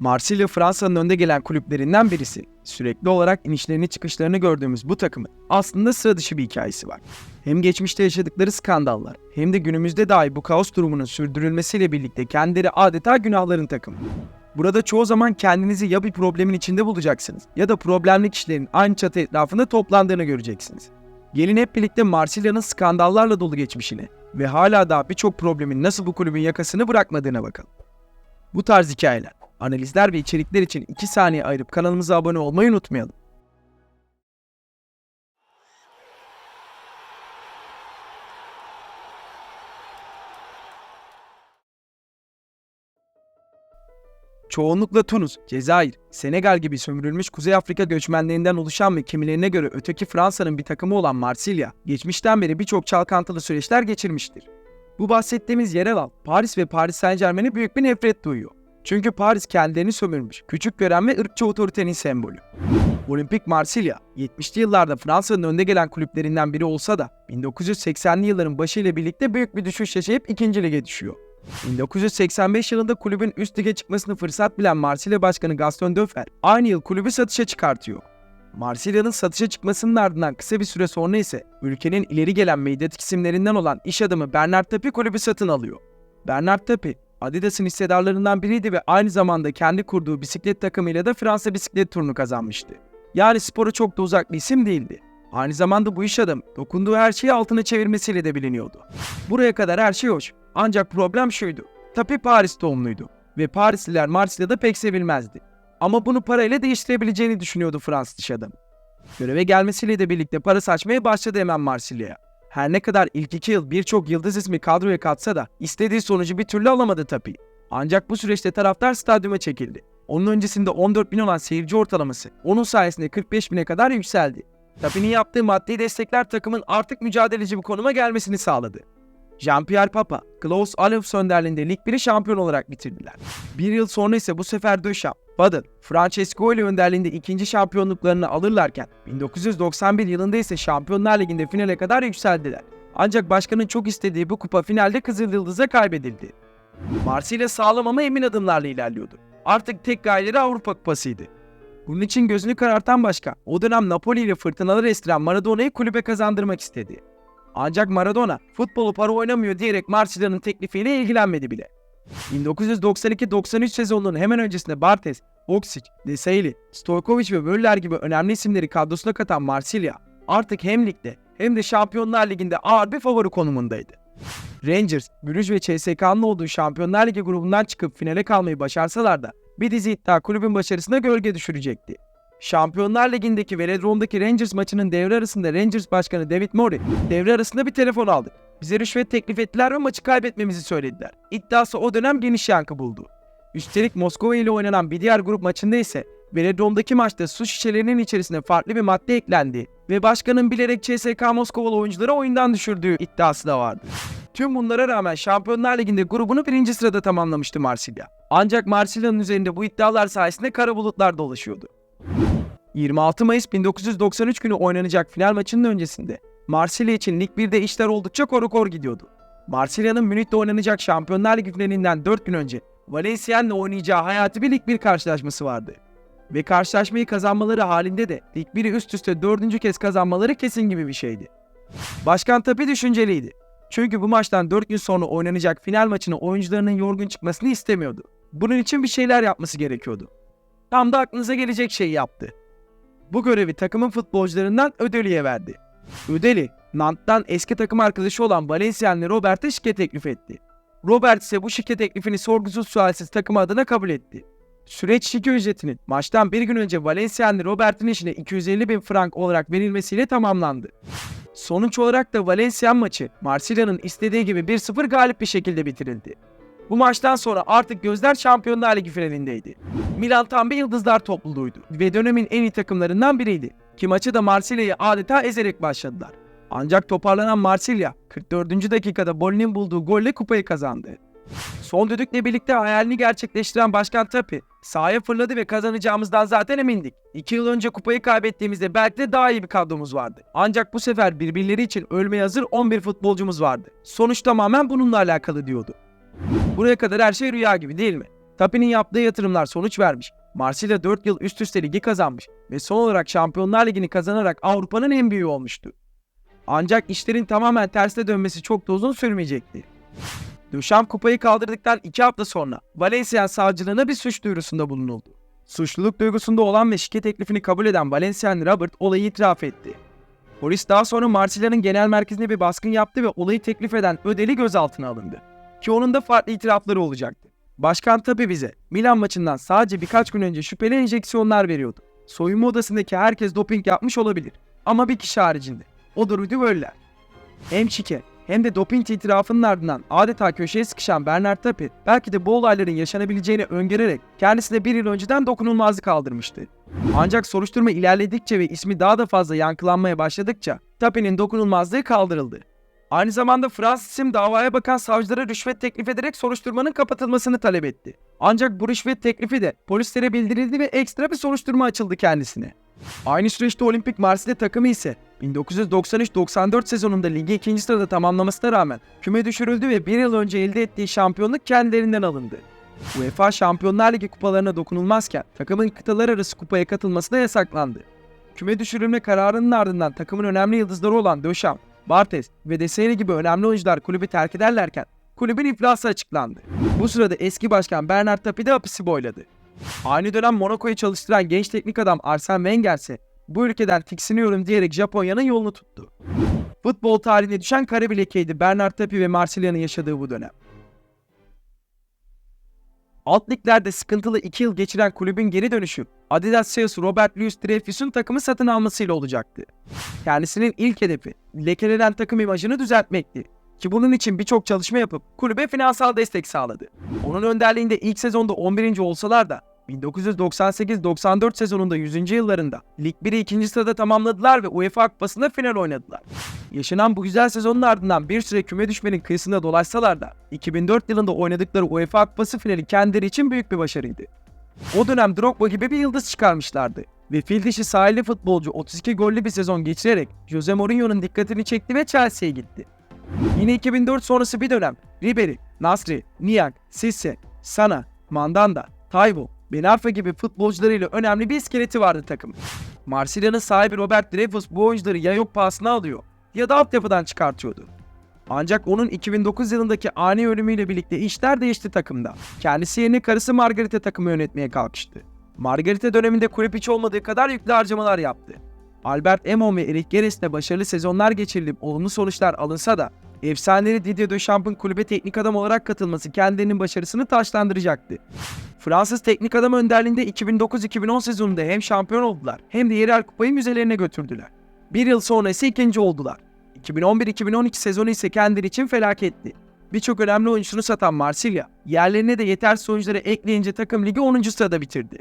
Marsilya Fransa'nın önde gelen kulüplerinden birisi. Sürekli olarak inişlerini çıkışlarını gördüğümüz bu takımın aslında sıra dışı bir hikayesi var. Hem geçmişte yaşadıkları skandallar hem de günümüzde dahi bu kaos durumunun sürdürülmesiyle birlikte kendileri adeta günahların takımı. Burada çoğu zaman kendinizi ya bir problemin içinde bulacaksınız ya da problemli kişilerin aynı çatı etrafında toplandığını göreceksiniz. Gelin hep birlikte Marsilya'nın skandallarla dolu geçmişine ve hala daha birçok problemin nasıl bu kulübün yakasını bırakmadığına bakalım. Bu tarz hikayeler, analizler ve içerikler için 2 saniye ayırıp kanalımıza abone olmayı unutmayalım. Çoğunlukla Tunus, Cezayir, Senegal gibi sömürülmüş Kuzey Afrika göçmenlerinden oluşan ve kimilerine göre öteki Fransa'nın bir takımı olan Marsilya, geçmişten beri birçok çalkantılı süreçler geçirmiştir. Bu bahsettiğimiz yerel halk, Paris ve Paris Saint Germain'e büyük bir nefret duyuyor. Çünkü Paris kendilerini sömürmüş, küçük gören ve ırkçı otoritenin sembolü. Olimpik Marsilya, 70'li yıllarda Fransa'nın önde gelen kulüplerinden biri olsa da 1980'li yılların başıyla birlikte büyük bir düşüş yaşayıp ikinci lige düşüyor. 1985 yılında kulübün üst lige çıkmasını fırsat bilen Marsilya Başkanı Gaston Döfer aynı yıl kulübü satışa çıkartıyor. Marsilya'nın satışa çıkmasının ardından kısa bir süre sonra ise ülkenin ileri gelen medyatik isimlerinden olan iş adamı Bernard Tapie kulübü satın alıyor. Bernard Tapie, Adidas'ın hissedarlarından biriydi ve aynı zamanda kendi kurduğu bisiklet takımıyla da Fransa bisiklet turunu kazanmıştı. Yani spora çok da uzak bir isim değildi. Aynı zamanda bu iş adamı dokunduğu her şeyi altına çevirmesiyle de biliniyordu. Buraya kadar her şey hoş. Ancak problem şuydu. Tapi Paris doğumluydu ve Parisliler Marsilya'da pek sevilmezdi. Ama bunu parayla değiştirebileceğini düşünüyordu Fransız iş adamı. Göreve gelmesiyle de birlikte para saçmaya başladı hemen Marsilya'ya. Her ne kadar ilk iki yıl birçok yıldız ismi kadroya katsa da istediği sonucu bir türlü alamadı Tapi. Ancak bu süreçte taraftar stadyuma çekildi. Onun öncesinde 14 bin olan seyirci ortalaması onun sayesinde 45 bine kadar yükseldi. Tapi'nin yaptığı maddi destekler takımın artık mücadeleci bir konuma gelmesini sağladı. Jean-Pierre Papa, Klaus Allofs önderliğinde Lig 1'i şampiyon olarak bitirdiler. Bir yıl sonra ise bu sefer Deschamps, Badin, Francesco ile önderliğinde ikinci şampiyonluklarını alırlarken 1991 yılında ise Şampiyonlar Ligi'nde finale kadar yükseldiler. Ancak başkanın çok istediği bu kupa finalde Kızıl Yıldız'a kaybedildi. Marsilya sağlam ama emin adımlarla ilerliyordu. Artık tek gayeleri Avrupa Kupası'ydı. Bunun için gözünü karartan başkan, o dönem Napoli ile fırtınalar estiren Maradona'yı kulübe kazandırmak istedi. Ancak Maradona futbolu para oynamıyor diyerek Marsilya'nın teklifiyle ilgilenmedi bile. 1992-93 sezonunun hemen öncesinde Bartes, Oksic, Desailly, Stojkovic ve Möller gibi önemli isimleri kadrosuna katan Marsilya artık hem ligde hem de Şampiyonlar Ligi'nde ağır bir favori konumundaydı. Rangers, Brugge ve CSK'nın olduğu Şampiyonlar Ligi grubundan çıkıp finale kalmayı başarsalar da bir dizi iddia kulübün başarısına gölge düşürecekti. Şampiyonlar Ligi'ndeki Velodrome'daki Rangers maçının devre arasında Rangers Başkanı David Murray devre arasında bir telefon aldı. Bize rüşvet teklif ettiler ve maçı kaybetmemizi söylediler. İddiası o dönem geniş yankı buldu. Üstelik Moskova ile oynanan bir diğer grup maçında ise Velodrome'daki maçta su şişelerinin içerisine farklı bir madde eklendi ve başkanın bilerek CSK Moskovalı oyuncuları oyundan düşürdüğü iddiası da vardı. Tüm bunlara rağmen Şampiyonlar Ligi'nde grubunu birinci sırada tamamlamıştı Marsilya. Ancak Marsilya'nın üzerinde bu iddialar sayesinde kara bulutlar dolaşıyordu. 26 Mayıs 1993 günü oynanacak final maçının öncesinde Marsilya için Lig 1'de işler oldukça korukor gidiyordu. Marsilya'nın Münih'te oynanacak Şampiyonlar Ligi finalinden 4 gün önce Valenciennes'le oynayacağı hayati bir Lig 1 karşılaşması vardı. Ve karşılaşmayı kazanmaları halinde de Lig 1'i üst üste dördüncü kez kazanmaları kesin gibi bir şeydi. Başkan tabi düşünceliydi. Çünkü bu maçtan 4 gün sonra oynanacak final maçını oyuncularının yorgun çıkmasını istemiyordu. Bunun için bir şeyler yapması gerekiyordu. Tam da aklınıza gelecek şeyi yaptı. Bu görevi takımın futbolcularından Ödeli'ye verdi. Ödeli, Nant'tan eski takım arkadaşı olan Valenciennes'li Robert'e şike teklif etti. Robert ise bu şike teklifini sorgusuz sualsiz takım adına kabul etti. Süreç şike ücretinin maçtan bir gün önce Valenciennes'li Robert'in işine 250 bin frank olarak verilmesiyle tamamlandı. Sonuç olarak da Valenciennes maçı Marsilya'nın istediği gibi 1-0 galip bir şekilde bitirildi. Bu maçtan sonra artık gözler Şampiyonlar Ligi finalindeydi. Milan tam bir yıldızlar topluluğuydu ve dönemin en iyi takımlarından biriydi. Ki maçı da Marsilya'yı adeta ezerek başladılar. Ancak toparlanan Marsilya 44. dakikada Bolli'nin bulduğu golle kupayı kazandı. Son düdükle birlikte hayalini gerçekleştiren Başkan Tapi sahaya fırladı ve kazanacağımızdan zaten emindik. 2 yıl önce kupayı kaybettiğimizde belki de daha iyi bir kadromuz vardı. Ancak bu sefer birbirleri için ölmeye hazır 11 futbolcumuz vardı. Sonuç tamamen bununla alakalı diyordu. Buraya kadar her şey rüya gibi değil mi? Tapi'nin yaptığı yatırımlar sonuç vermiş. Marsilya 4 yıl üst üste ligi kazanmış ve son olarak Şampiyonlar Ligi'ni kazanarak Avrupa'nın en büyüğü olmuştu. Ancak işlerin tamamen tersine dönmesi çok da uzun sürmeyecekti. Duchamp kupayı kaldırdıktan 2 hafta sonra Valencia savcılığına bir suç duyurusunda bulunuldu. Suçluluk duygusunda olan ve şike teklifini kabul eden Valencian Robert olayı itiraf etti. Polis daha sonra Marsilya'nın genel merkezine bir baskın yaptı ve olayı teklif eden Ödel'i gözaltına alındı. Ki onun da farklı itirafları olacaktı. Başkan tabi bize Milan maçından sadece birkaç gün önce şüpheli enjeksiyonlar veriyordu. Soyunma odasındaki herkes doping yapmış olabilir. Ama bir kişi haricinde. O da Rudy Völler. Hem şike hem de doping itirafının ardından adeta köşeye sıkışan Bernard Tapie belki de bu olayların yaşanabileceğini öngörerek kendisine bir yıl önceden dokunulmazlık kaldırmıştı. Ancak soruşturma ilerledikçe ve ismi daha da fazla yankılanmaya başladıkça Tapie'nin dokunulmazlığı kaldırıldı. Aynı zamanda Fransız davaya bakan savcılara rüşvet teklif ederek soruşturmanın kapatılmasını talep etti. Ancak bu rüşvet teklifi de polislere bildirildi ve ekstra bir soruşturma açıldı kendisine. Aynı süreçte Olimpik Marsilya takımı ise 1993-94 sezonunda ligi ikinci sırada tamamlamasına rağmen küme düşürüldü ve bir yıl önce elde ettiği şampiyonluk kendilerinden alındı. UEFA Şampiyonlar Ligi kupalarına dokunulmazken takımın kıtalar arası kupaya katılması da yasaklandı. Küme düşürülme kararının ardından takımın önemli yıldızları olan Döşam, Bartes ve Deseri gibi önemli oyuncular kulübü terk ederlerken kulübün iflası açıklandı. Bu sırada eski başkan Bernard Tapie de hapisi boyladı. Aynı dönem Monaco'yu çalıştıran genç teknik adam Arsene Wenger ise bu ülkeden tiksiniyorum diyerek Japonya'nın yolunu tuttu. Futbol tarihine düşen kare bir lekeydi Bernard Tapie ve Marsilya'nın yaşadığı bu dönem. Alt liglerde sıkıntılı 2 yıl geçiren kulübün geri dönüşü Adidas CEO'su Robert Louis Dreyfus'un takımı satın almasıyla olacaktı. Kendisinin ilk hedefi lekelenen takım imajını düzeltmekti. Ki bunun için birçok çalışma yapıp kulübe finansal destek sağladı. Onun önderliğinde ilk sezonda 11. olsalar da 1998-94 sezonunda 100. yıllarında Lig 1'i ikinci sırada tamamladılar ve UEFA Kupası'nda final oynadılar. Yaşanan bu güzel sezonun ardından bir süre küme düşmenin kıyısında dolaşsalar da 2004 yılında oynadıkları UEFA Kupası finali kendileri için büyük bir başarıydı. O dönem Drogba gibi bir yıldız çıkarmışlardı ve fil dişi sahilli futbolcu 32 gollü bir sezon geçirerek Jose Mourinho'nun dikkatini çekti ve Chelsea'ye gitti. Yine 2004 sonrası bir dönem Ribery, Nasri, Niang, Sisse, Sana, Mandanda, Tayvo, Ben Arfa gibi futbolcularıyla önemli bir iskeleti vardı takım. Marsilya'nın sahibi Robert Dreyfus bu oyuncuları ya yok pahasına alıyor ya da altyapıdan çıkartıyordu. Ancak onun 2009 yılındaki ani ölümüyle birlikte işler değişti takımda. Kendisi yerine karısı Margarita takımı yönetmeye kalkıştı. Margarita döneminde kulüp hiç olmadığı kadar yüklü harcamalar yaptı. Albert Emon ve Eric Geres'le başarılı sezonlar geçirilip olumlu sonuçlar alınsa da efsaneleri Didier Deschamps'ın kulübe teknik adam olarak katılması kendilerinin başarısını taşlandıracaktı. Fransız teknik adam önderliğinde 2009-2010 sezonunda hem şampiyon oldular hem de yerel kupayı müzelerine götürdüler. Bir yıl sonra ise ikinci oldular. 2011-2012 sezonu ise kendileri için felaketti. Birçok önemli oyuncusunu satan Marsilya, yerlerine de yetersiz oyuncuları ekleyince takım ligi 10. sırada bitirdi.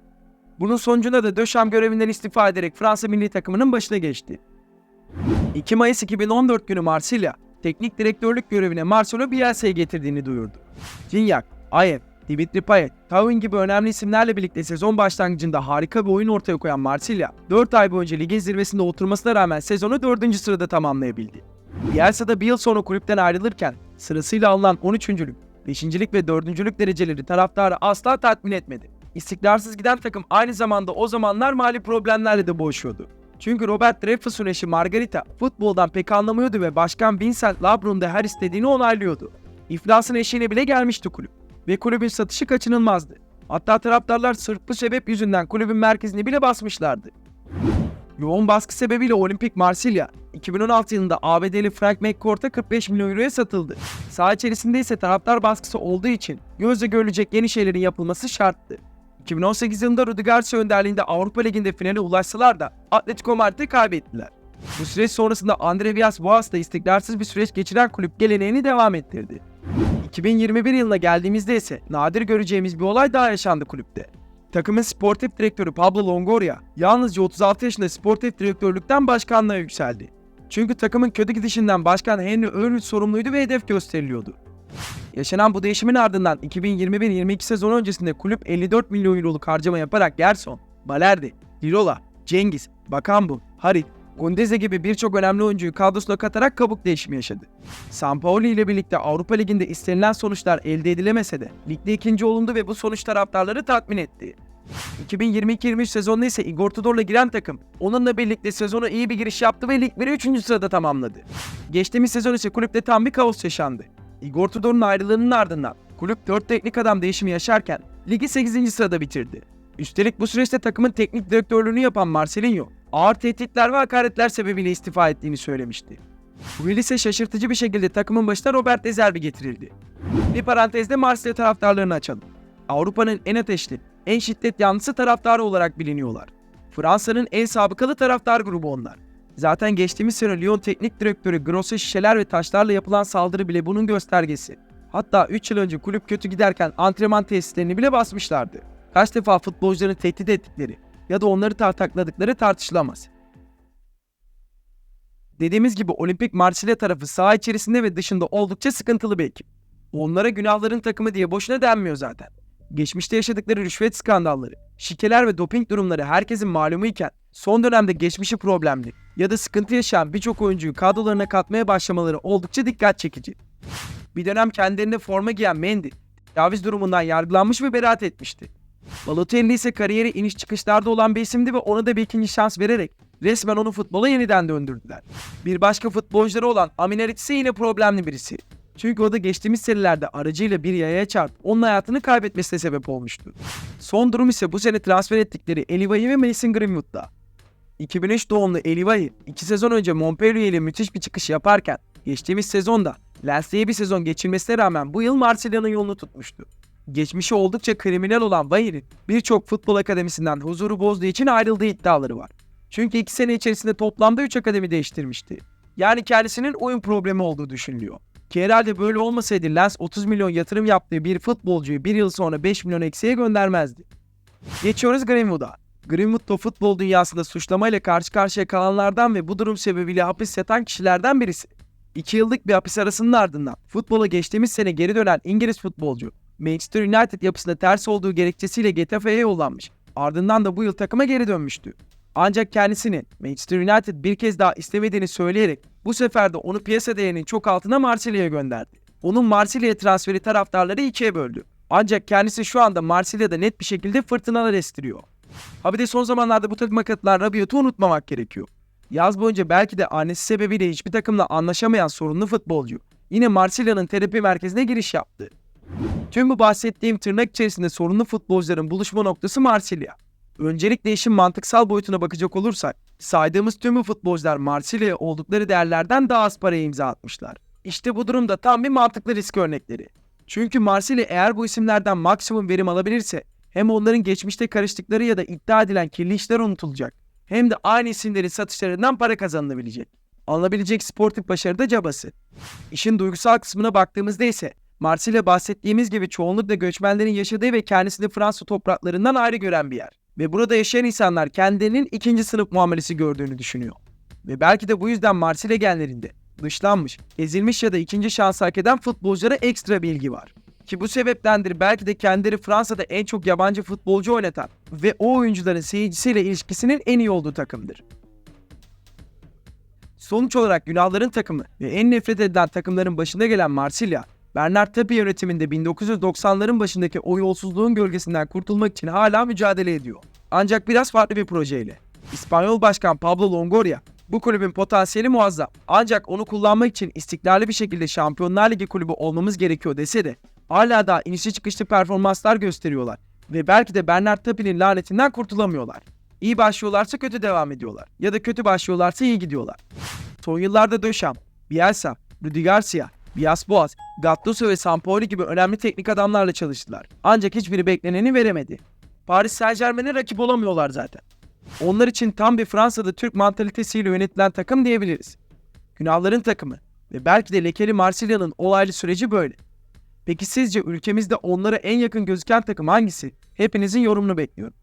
Bunun sonucunda da Döşam görevinden istifa ederek Fransa milli takımının başına geçti. 2 Mayıs 2014 günü Marsilya, teknik direktörlük görevine Marcelo Bielsa'yı getirdiğini duyurdu. Gignac, Ayev, Dimitri Payet, Tawin gibi önemli isimlerle birlikte sezon başlangıcında harika bir oyun ortaya koyan Marsilya, 4 ay boyunca ligin zirvesinde oturmasına rağmen sezonu 4. sırada tamamlayabildi. Bielsa da bir yıl sonra kulüpten ayrılırken sırasıyla alınan 13. 5. ve 4. dereceleri taraftarı asla tatmin etmedi. İstikrarsız giden takım aynı zamanda o zamanlar mali problemlerle de boğuşuyordu. Çünkü Robert Dreyfus'un eşi Margarita futboldan pek anlamıyordu ve başkan Vincent Labrun da her istediğini onaylıyordu. İflasın eşiğine bile gelmişti kulüp ve kulübün satışı kaçınılmazdı. Hatta taraftarlar sırf bu sebep yüzünden kulübün merkezini bile basmışlardı. Yoğun baskı sebebiyle Olimpik Marsilya 2016 yılında ABD'li Frank McCourt'a 45 milyon euroya satıldı. Saha içerisinde ise taraftar baskısı olduğu için gözle görülecek yeni şeylerin yapılması şarttı. 2018 yılında Rudi Garcia önderliğinde Avrupa Ligi'nde finale ulaşsalar da Atletico Madrid'i kaybettiler. Bu süreç sonrasında Andre Villas-Boas'ta istikrarsız bir süreç geçiren kulüp geleneğini devam ettirdi. 2021 yılına geldiğimizde ise nadir göreceğimiz bir olay daha yaşandı kulüpte. Takımın sportif direktörü Pablo Longoria yalnızca 36 yaşında sportif direktörlükten başkanlığa yükseldi. Çünkü takımın kötü gidişinden başkan Henry Örnüt sorumluydu ve hedef gösteriliyordu. Yaşanan bu değişimin ardından 2021-22 sezonu öncesinde kulüp 54 milyon euroluk harcama yaparak Gerson, Balerdi, Lirola, Cengiz, Bakambu, Harit, Gundeze gibi birçok önemli oyuncuyu kadrosuna katarak kabuk değişimi yaşadı. Sampaoli ile birlikte Avrupa Ligi'nde istenilen sonuçlar elde edilemese de ligde ikinci olundu ve bu sonuç taraftarları tatmin etti. 2022-23 sezonunda ise Igor Tudor'la giren takım onunla birlikte sezona iyi bir giriş yaptı ve lig 1'i 3. sırada tamamladı. Geçtiğimiz sezon ise kulüpte tam bir kaos yaşandı. Igor Tudor'un ayrılığının ardından kulüp 4 teknik adam değişimi yaşarken ligi 8. sırada bitirdi. Üstelik bu süreçte takımın teknik direktörlüğünü yapan Marcelinho, ağır tehditler ve hakaretler sebebiyle istifa ettiğini söylemişti. Bu yıl ise şaşırtıcı bir şekilde takımın başına Robert De Zerbi getirildi. Bir parantezde Marsilya taraftarlarını açalım. Avrupa'nın en ateşli, en şiddet yanlısı taraftarı olarak biliniyorlar. Fransa'nın en sabıkalı taraftar grubu onlar. Zaten geçtiğimiz sene Lyon teknik direktörü Gross'a şişeler ve taşlarla yapılan saldırı bile bunun göstergesi. Hatta 3 yıl önce kulüp kötü giderken antrenman tesislerini bile basmışlardı. Kaç defa futbolcularını tehdit ettikleri ya da onları tartakladıkları tartışılamaz. Dediğimiz gibi Olimpik Marsilya tarafı saha içerisinde ve dışında oldukça sıkıntılı bir ekip. Onlara günahların takımı diye boşuna denmiyor zaten. Geçmişte yaşadıkları rüşvet skandalları, şikeler ve doping durumları herkesin malumu iken son dönemde geçmişi problemli ya da sıkıntı yaşayan birçok oyuncuyu kadrolarına katmaya başlamaları oldukça dikkat çekici. Bir dönem kendilerine forma giyen Mendy, tecavüz durumundan yargılanmış ve beraat etmişti. Balotelli ise kariyeri iniş çıkışlarda olan bir isimdi ve ona da bir ikinci şans vererek resmen onu futbola yeniden döndürdüler. Bir başka futbolcuları olan Aminaric ise yine problemli birisi. Çünkü o da geçtiğimiz senelerde aracıyla bir yaya çarpıp onun hayatını kaybetmesine sebep olmuştu. Son durum ise bu sene transfer ettikleri Elivahi ve Mason Greenwood'da. 2003 doğumlu Elivahi 2 sezon önce Montpellier ile müthiş bir çıkış yaparken geçtiğimiz sezonda Lens'te bir sezon geçirmesine rağmen bu yıl Marsilya'nın yolunu tutmuştu. Geçmişi oldukça kriminal olan Vahir'in birçok futbol akademisinden huzuru bozduğu için ayrıldığı iddiaları var. Çünkü 2 sene içerisinde toplamda 3 akademi değiştirmişti. Yani kendisinin oyun problemi olduğu düşünülüyor. Ki herhalde böyle olmasaydı Lens 30 milyon yatırım yaptığı bir futbolcuyu bir yıl sonra 5 milyon eksiye göndermezdi. Geçiyoruz Greenwood'a. Greenwood da futbol dünyasında suçlamayla karşı karşıya kalanlardan ve bu durum sebebiyle hapis yatan kişilerden birisi. 2 yıllık bir hapis arasının ardından futbola geçtiğimiz sene geri dönen İngiliz futbolcu Manchester United yapısında ters olduğu gerekçesiyle Getafe'ye yollanmış. Ardından da bu yıl takıma geri dönmüştü. Ancak kendisini Manchester United bir kez daha istemediğini söyleyerek bu sefer de onu piyasa değerinin çok altına Marsilya'ya gönderdi. Onun Marsilya transferi taraftarları ikiye böldü. Ancak kendisi şu anda Marsilya'da net bir şekilde fırtınalar estiriyor. Ha bir de son zamanlarda bu takıma katılan Rabiot'u unutmamak gerekiyor. Yaz boyunca belki de annesi sebebiyle hiçbir takımla anlaşamayan sorunlu futbolcu yine Marsilya'nın terapi merkezine giriş yaptı. Tüm bu bahsettiğim tırnak içerisinde sorunlu futbolcuların buluşma noktası Marsilya. Öncelikle işin mantıksal boyutuna bakacak olursak, saydığımız tüm bu futbolcular Marsilya'ya oldukları değerlerden daha az paraya imza atmışlar. İşte bu durumda tam bir mantıklı risk örnekleri. Çünkü Marsilya eğer bu isimlerden maksimum verim alabilirse, hem onların geçmişte karıştıkları ya da iddia edilen kirli işler unutulacak, hem de aynı isimlerin satışlarından para kazanılabilecek. Alınabilecek sportif başarı da cabası. İşin duygusal kısmına baktığımızda ise Marsilya bahsettiğimiz gibi çoğunlukla göçmenlerin yaşadığı ve kendisini Fransa topraklarından ayrı gören bir yer. Ve burada yaşayan insanlar kendilerinin ikinci sınıf muamelesi gördüğünü düşünüyor. Ve belki de bu yüzden Marsilya genlerinde dışlanmış, ezilmiş ya da ikinci şans hak eden futbolculara ekstra bir ilgi var. Ki bu sebeptendir belki de kendileri Fransa'da en çok yabancı futbolcu oynatan ve o oyuncuların seyircisiyle ilişkisinin en iyi olduğu takımdır. Sonuç olarak günahların takımı ve en nefret edilen takımların başında gelen Marsilya, Bernard Tapie yönetiminde 1990'ların başındaki o yolsuzluğun gölgesinden kurtulmak için hala mücadele ediyor. Ancak biraz farklı bir projeyle. İspanyol Başkan Pablo Longoria, bu kulübün potansiyeli muazzam. Ancak onu kullanmak için istikrarlı bir şekilde Şampiyonlar Ligi kulübü olmamız gerekiyor dese de hala da inişli çıkışlı performanslar gösteriyorlar ve belki de Bernard Tapie'nin lanetinden kurtulamıyorlar. İyi başlıyorlarsa kötü devam ediyorlar ya da kötü başlıyorlarsa iyi gidiyorlar. Son yıllarda Döşam, Bielsa, Rudi Garcia, Bias Boas, Gattuso ve Sampaoli gibi önemli teknik adamlarla çalıştılar. Ancak hiçbiri bekleneni veremedi. Paris Saint Germain'e rakip olamıyorlar zaten. Onlar için tam bir Fransa'da Türk mantalitesiyle yönetilen takım diyebiliriz. Günahların takımı ve belki de lekeli Marsilya'nın olaylı süreci böyle. Peki sizce ülkemizde onlara en yakın gözüken takım hangisi? Hepinizin yorumunu bekliyorum.